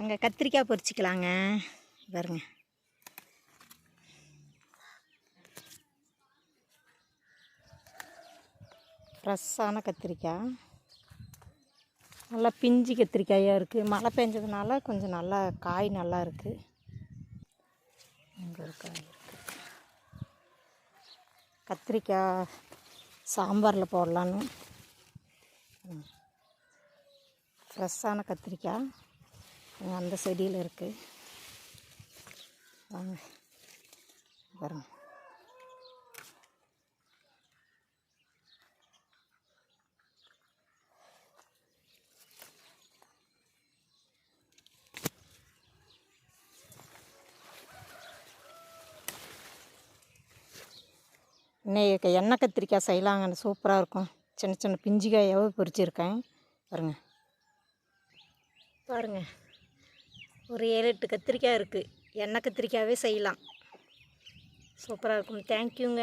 அங்கே கத்திரிக்காய் பொறிச்சிக்கலாங்க பாருங்க. ஃப்ரெஷ்ஷான கத்திரிக்காய். நல்லா பிஞ்சு கத்திரிக்காயாக இருக்குது மழை பெஞ்சதுனால கொஞ்சம் நல்லா காய் நல்லா இருக்குது இங்கே ஒரு காய் இருக்குது கத்திரிக்காய் சாம்பாரில் போடலான்னு. ஃப்ரெஷ்ஷான கத்திரிக்காய். அந்த செடியில் இருக்குது வாங்க பாருங்க. இன்னைக்கு எண்ணெய் கத்திரிக்காய் செய்யலாங்கன்னு சூப்பராக இருக்கும். சின்ன சின்ன பிஞ்சு பொறிச்சிருக்கேன் பொரிச்சிருக்கேன் பாருங்கள் ஒரு ஏழு எட்டு கத்திரிக்காய் இருக்குது எண்ணெய் கத்திரிக்காயே செய்யலாம். சூப்பராக இருக்கும். தேங்க்யூங்க